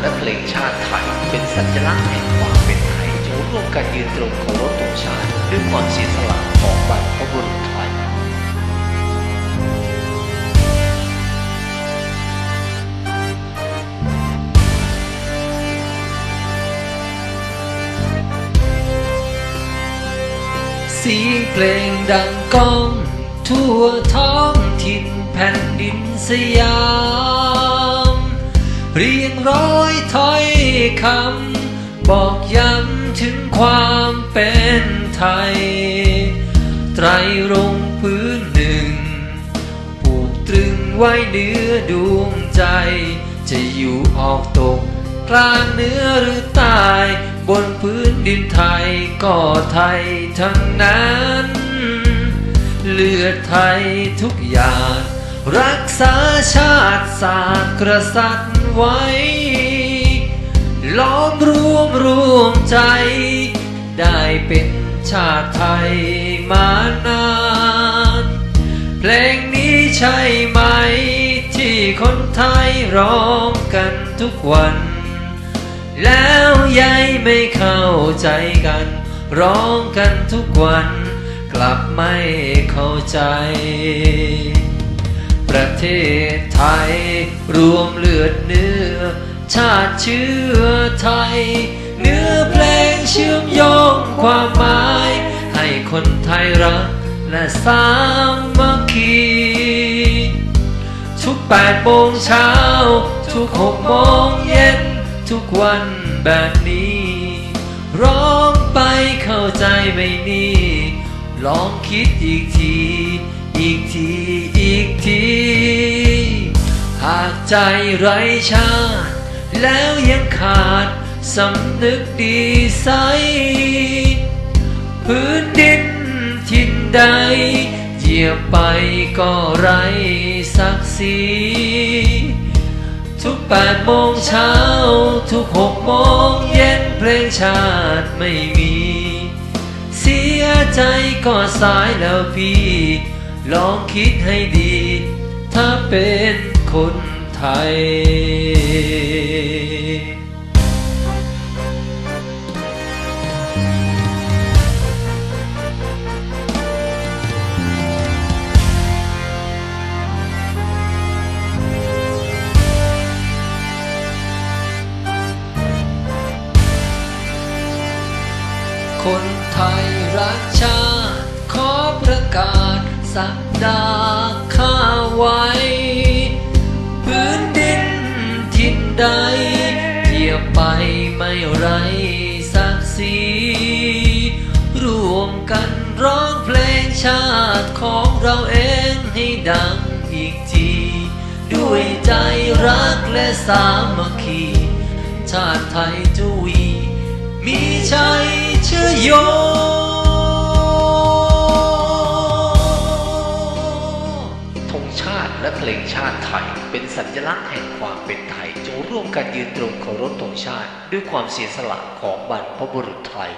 และเพลงชาติไทยเป็นสัญลักษณ์แห่งความเป็นไทยจงร่วมกันยืนตรงเคารพธงชาติด้วยความเสียสละของบรรพบุรุษไทยเสียงเพลงดังก้อง ทั่วท้องถิ่นแผ่นดินสยาม คำบอกย้ำถึงความเป็นไทย ไตรรงพื้นหนึ่งผูกตรึงไว้เนื้อดวงใจ จะอยู่ออกตกกลางเนื้อหรือใตายบนพื้นดินไทยก็ไทยทั้งนั้น เลือดไทยทุกอย่าง รักษาชาติศาสตร์กษัตริย์ไว้ ล้อมรวมรวมใจ ได้เป็นชาติไทยมานาน เพลงนี้ใช่ไหม ที่คนไทยร้องกันทุกวัน แล้วยายไม่เข้าใจกัน ร้องกันทุกวัน กลับไม่เข้าใจ ประเทศไทยรวมเลือดเนื้อ ชาติเชื้อไทย เนื้อเพลงเชื่อมโยงความหมาย ให้คนไทยรักและสามัคคีทุกแปดโมงเช้า ทุกหกโมงเย็น ทุกวันแบบนี้ ร้องไปเข้าใจไม่นี่ลองคิดอีกที อีกที อีกที หากใจไร้ชาติ แล้วยังขาดสำนึกดีใส พื้นดินทินใด เหยียบไปก็ไร้ศักดิ์ศรีทุกแปดโมงเช้า ทุกหกโมงเย็นเพลงชาติไม่มี เสียใจก็สายแล้วพี่ ลองคิดให้ดี ถ้าเป็นคนไทย รักชา ขอประกาศสักดาข้าไว้ พื้นดินทิศใดเหยียบไปไม่ไรศักดิ์ศรีรวมกันร้องเพลงชาติของเราเองให้ดังอีกที ด้วยใจรักและสามัคคีชาติไทยจะวี มีชัยเชื่อโย และเพลงชาติไทย เป็นสัญลักษณ์แห่งความเป็นไทย จงร่วมกันยืนตรงเคารพธงชาติ ด้วยความเสียสละของบรรพบุรุษไทย